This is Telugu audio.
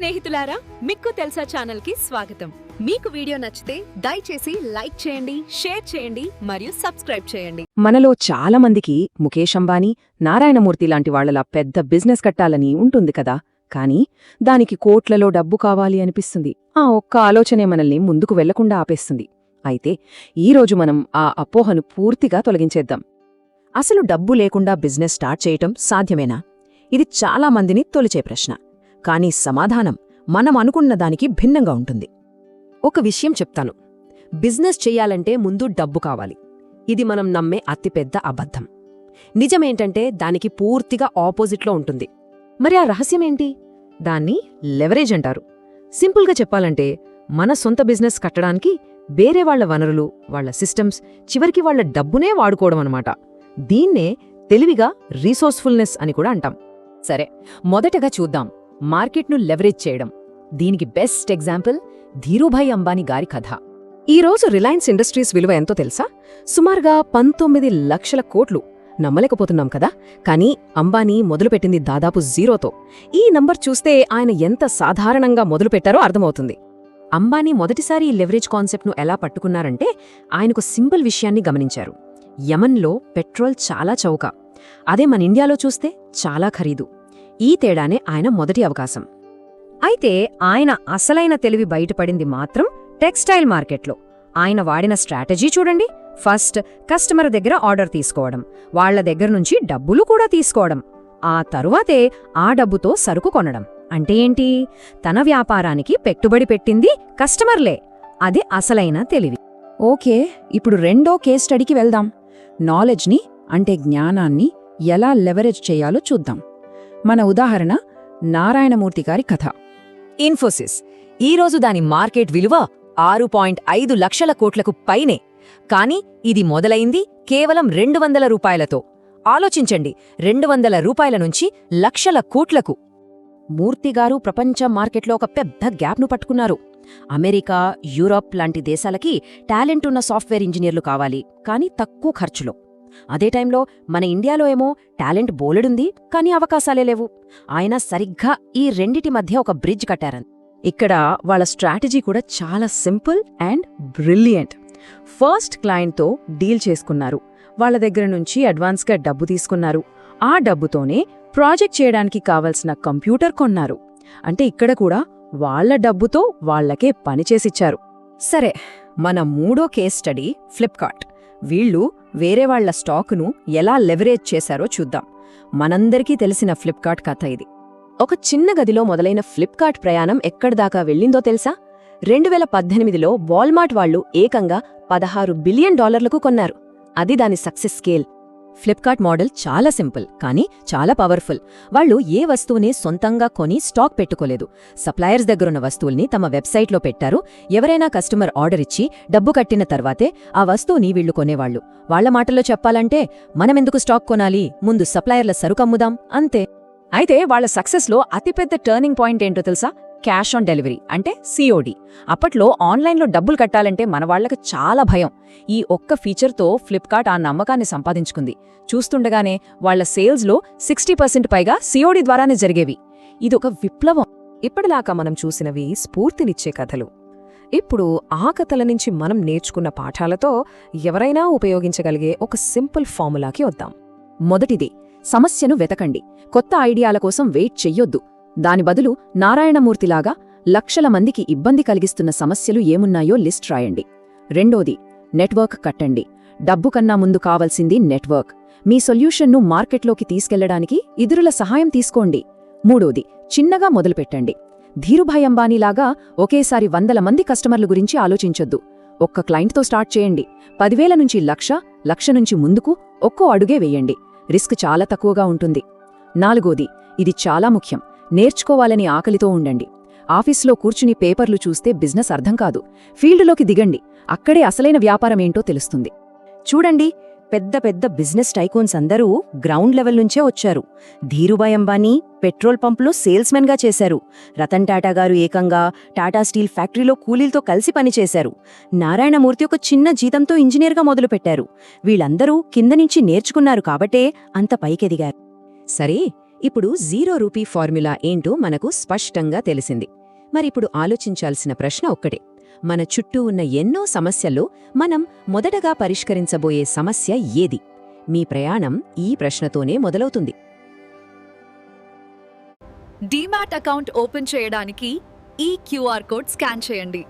స్నేహితులారా మిక్కు తెలుసా ఛానల్కి స్వాగతం. మీకు వీడియో నచ్చితే దయచేసి లైక్ చేయండి షేర్ చేయండి మరియు సబ్స్క్రైబ్ చేయండి. మనలో చాలా మందికి ముఖేష్ అంబానీ నారాయణమూర్తి లాంటి వాళ్ళలా పెద్ద బిజినెస్ కట్టాలని ఉంటుంది కదా. కానీ దానికి కోట్లలో డబ్బు కావాలి అనిపిస్తుంది. ఆ ఒక్క ఆలోచనే మనల్ని ముందుకు వెళ్ళకుండా ఆపేస్తుంది. అయితే ఈరోజు మనం ఆ అపోహను పూర్తిగా తొలగించేద్దాం. అసలు డబ్బు లేకుండా బిజినెస్ స్టార్ట్ చేయటం సాధ్యమేనా? ఇది చాలా మందిని తొలిచే ప్రశ్న. కానీ సమాధానం మనం అనుకున్న దానికి భిన్నంగా ఉంటుంది. ఒక విషయం చెప్తాను. బిజినెస్ చెయ్యాలంటే ముందు డబ్బు కావాలి. ఇది మనం నమ్మే అతిపెద్ద అబద్ధం. నిజమేంటంటే దానికి పూర్తిగా ఆపోజిట్లో ఉంటుంది. మరి ఆ రహస్యమేంటి? దాన్ని లెవరేజ్ అంటారు. సింపుల్గా చెప్పాలంటే మన సొంత బిజినెస్ కట్టడానికి వేరే వాళ్ళ వనరులు వాళ్ళ సిస్టమ్స్ చివరికి వాళ్ళ డబ్బునే వాడుకోవడం అనమాట దీన్నే తెలివిగా రీసోర్స్ఫుల్నెస్ అని కూడా అంటాం. సరే మొదటగా చూద్దాం. మార్కెట్ను లెవరేజ్ చేయడం. దీనికి బెస్ట్ ఎగ్జాంపుల్ ధీరుభాయ్ అంబానీ గారి కథ. ఈరోజు రిలయన్స్ ఇండస్ట్రీస్ విలువ ఎంతో తెలుసా? సుమారుగా పంతొమ్మిది లక్షల కోట్లు నమ్మలేకపోతున్నాం కదా? కానీ అంబానీ మొదలుపెట్టింది దాదాపు జీరోతో. ఈ నంబర్ చూస్తే ఆయన ఎంత సాధారణంగా మొదలుపెట్టారో అర్థమవుతుంది. అంబానీ మొదటిసారి ఈ లెవరేజ్ కాన్సెప్ట్ను ఎలా పట్టుకున్నారంటే ఆయనకు సింపుల్ విషయాన్ని గమనించారు. యమన్లో పెట్రోల్ చాలా చౌక. అదే మన ఇండియాలో చూస్తే చాలా ఖరీదు. ఈ తేడానే ఆయన మొదటి అవకాశం. అయితే ఆయన అసలైన తెలివి బయటపడింది మాత్రం టెక్స్టైల్ మార్కెట్లో. ఆయన వాడిన స్ట్రాటజీ చూడండి. ఫస్ట్ కస్టమర్ దగ్గర ఆర్డర్ తీసుకోవడం వాళ్ళ దగ్గర నుంచి డబ్బులు కూడా తీసుకోవడం ఆ తరువాతే ఆ డబ్బుతో సరుకు కొనడం. అంటే ఏంటి? తన వ్యాపారానికి పెట్టుబడి పెట్టింది కస్టమర్లే. అది అసలైన తెలివి. ఓకే ఇప్పుడు రెండో కేస్ స్టడీకి వెళ్దాం. నాలెడ్జ్ని అంటే జ్ఞానాన్ని ఎలా లెవరేజ్ చేయాలో చూద్దాం. మన ఉదాహరణ నారాయణమూర్తి గారి కథ. ఇన్ఫోసిస్. ఈరోజు దాని మార్కెట్ విలువ ఆరు పాయింట్ ఐదు లక్షల కోట్లకు పైనే. కానీ ఇది మొదలైంది కేవలం రెండు వందల రూపాయలతో. ఆలోచించండి రెండు వందల రూపాయల నుంచి లక్షల కోట్లకు. మూర్తిగారు ప్రపంచ మార్కెట్లో ఒక పెద్ద గ్యాప్ను పట్టుకున్నారు. అమెరికా యూరప్ లాంటి దేశాలకి టాలెంట్ ఉన్న సాఫ్ట్వేర్ ఇంజనీర్లు కావాలి. కానీ తక్కువ ఖర్చులో. అదే టైంలో మన ఇండియాలో ఏమో టాలెంట్ బోలెడుంది కానీ అవకాశాలే లేవు. ఆయన సరిగ్గా ఈ రెండిటి మధ్య ఒక బ్రిడ్జ్ కట్టారని. ఇక్కడ వాళ్ళ స్ట్రాటజీ కూడా చాలా సింపుల్ అండ్ బ్రిలియంట్. ఫస్ట్ క్లయింట్తో డీల్ చేసుకున్నారు. వాళ్ళ దగ్గర నుంచి అడ్వాన్స్గా డబ్బు తీసుకున్నారు. ఆ డబ్బుతోనే ప్రాజెక్ట్ చేయడానికి కావలసిన కంప్యూటర్ కొన్నారు. అంటే ఇక్కడ కూడా వాళ్ళ డబ్బుతో వాళ్ళకే పనిచేసిచ్చారు సరే మన మూడో కేస్ స్టడీ ఫ్లిప్కార్ట్. వీళ్ళు వేరేవాళ్ళ స్టాకును ఎలా లెవరేజ్ చేశారో చూద్దాం. మనందరికీ తెలిసిన ఫ్లిప్కార్ట్ కథ ఇది. ఒక చిన్న గదిలో మొదలైన ఫ్లిప్కార్ట్ ప్రయాణం ఎక్కడిదాకా వెళ్ళిందో తెలుసా? రెండు వేల పద్దెనిమిదిలో వాల్మార్ట్ వాళ్ళు ఏకంగా పదహారు బిలియన్ డాలర్లకు కొన్నారు. అది దాని సక్సెస్ స్కేల్. ఫ్లిప్కార్ట్ మోడల్ చాలా సింపుల్ కానీ చాలా పవర్ఫుల్ వాళ్ళు ఏ వస్తువుని సొంతంగా కొని స్టాక్ పెట్టుకోలేదు. సప్లయర్స్ దగ్గరున్న వస్తువుల్ని తమ వెబ్సైట్లో పెట్టారు. ఎవరైనా కస్టమర్ ఆర్డర్ ఇచ్చి డబ్బు కట్టిన తర్వాతే ఆ వస్తువుని వీళ్ళు కొనేవాళ్ళు వాళ్ళ మాటల్లో చెప్పాలంటే మనమెందుకు స్టాక్ కొనాలి? ముందు సప్లయర్ల సరుకమ్ముదాం అంతే. అయితే వాళ్ళ సక్సెస్లో అతిపెద్ద టర్నింగ్ పాయింట్ ఏంటో తెలుసా? క్యాష్ ఆన్ డెలివరీ అంటే సిఓడి అప్పట్లో ఆన్లైన్లో డబ్బులు కట్టాలంటే మన వాళ్ళకు చాలా భయం. ఈ ఒక్క ఫీచర్తో ఫ్లిప్కార్ట్ ఆ నమ్మకాన్ని సంపాదించుకుంది. చూస్తుండగానే వాళ్ళ సేల్స్లో సిక్స్టీ పర్సెంట్ పైగా సిఓడి ద్వారానే జరిగేవి. ఇదొక విప్లవం. ఇప్పటిలాగా మనం చూసినవి స్ఫూర్తినిచ్చే కథలు. ఇప్పుడు ఆ కథల నుంచి మనం నేర్చుకున్న పాఠాలతో ఎవరైనా ఉపయోగించగలిగే ఒక సింపుల్ ఫార్ములాకి వద్దాం. మొదటిది సమస్యను వెతకండి. కొత్త ఐడియాల కోసం వెయిట్ చెయ్యొద్దు. దాని బదులు నారాయణమూర్తిలాగా లక్షల మందికి ఇబ్బంది కలిగిస్తున్న సమస్యలు ఏమున్నాయో లిస్ట్ రాయండి. రెండోది నెట్వర్క్ కట్టండి. డబ్బు కన్నా ముందు కావలసింది నెట్వర్క్. మీ సొల్యూషన్ను మార్కెట్లోకి తీసుకెళ్ళడానికి ఇతరుల సహాయం తీసుకోండి. మూడోది చిన్నగా మొదలుపెట్టండి. ధీరుభాయ్ అంబానీలాగా ఒకేసారి వందల మంది కస్టమర్ల గురించి ఆలోచించొద్దు. ఒక్క క్లయింట్తో స్టార్ట్ చేయండి. పదివేల నుంచి లక్ష లక్ష నుంచి ముందుకు ఒక్కో అడుగే వెయ్యండి రిస్క్ చాలా తక్కువగా ఉంటుంది. నాలుగోది ఇది చాలా ముఖ్యం. నేర్చుకోవాలని ఆకలితో ఉండండి. ఆఫీస్లో కూర్చుని పేపర్లు చూస్తే బిజినెస్ అర్థం కాదు. ఫీల్డ్లోకి దిగండి. అక్కడే అసలైన వ్యాపారమేంటో తెలుస్తుంది. చూడండి పెద్ద పెద్ద బిజినెస్ టైకోన్స్ అందరూ గ్రౌండ్ లెవెల్ నుంచే వచ్చారు. ధీరుభాయ్ అంబానీ పెట్రోల్ పంపులో సేల్స్మెన్గా చేశారు. రతన్ టాటా గారు ఏకంగా టాటా స్టీల్ ఫ్యాక్టరీలో కూలీలతో కలిసి పనిచేశారు. నారాయణమూర్తి ఒక చిన్న జీతంతో ఇంజనీర్గా మొదలుపెట్టారు. వీళ్ళందరూ కింద నుంచి నేర్చుకున్నారు కాబట్టే అంత పైకెదిగారు. సరే ఇప్పుడు జీరో రూపీ ఫార్ములా ఏంటో మనకు స్పష్టంగా తెలిసింది. మరిప్పుడు ఆలోచించాల్సిన ప్రశ్న ఒక్కటే. మన చుట్టూ ఉన్న ఎన్నో సమస్యల్లో మనం మొదటగా పరిష్కరించబోయే సమస్య ఏది? మీ ప్రయాణం ఈ ప్రశ్నతోనే మొదలవుతుంది. డీమాట్ అకౌంట్ ఓపెన్ చేయడానికి ఈ క్యూఆర్ కోడ్ స్కాన్ చేయండి.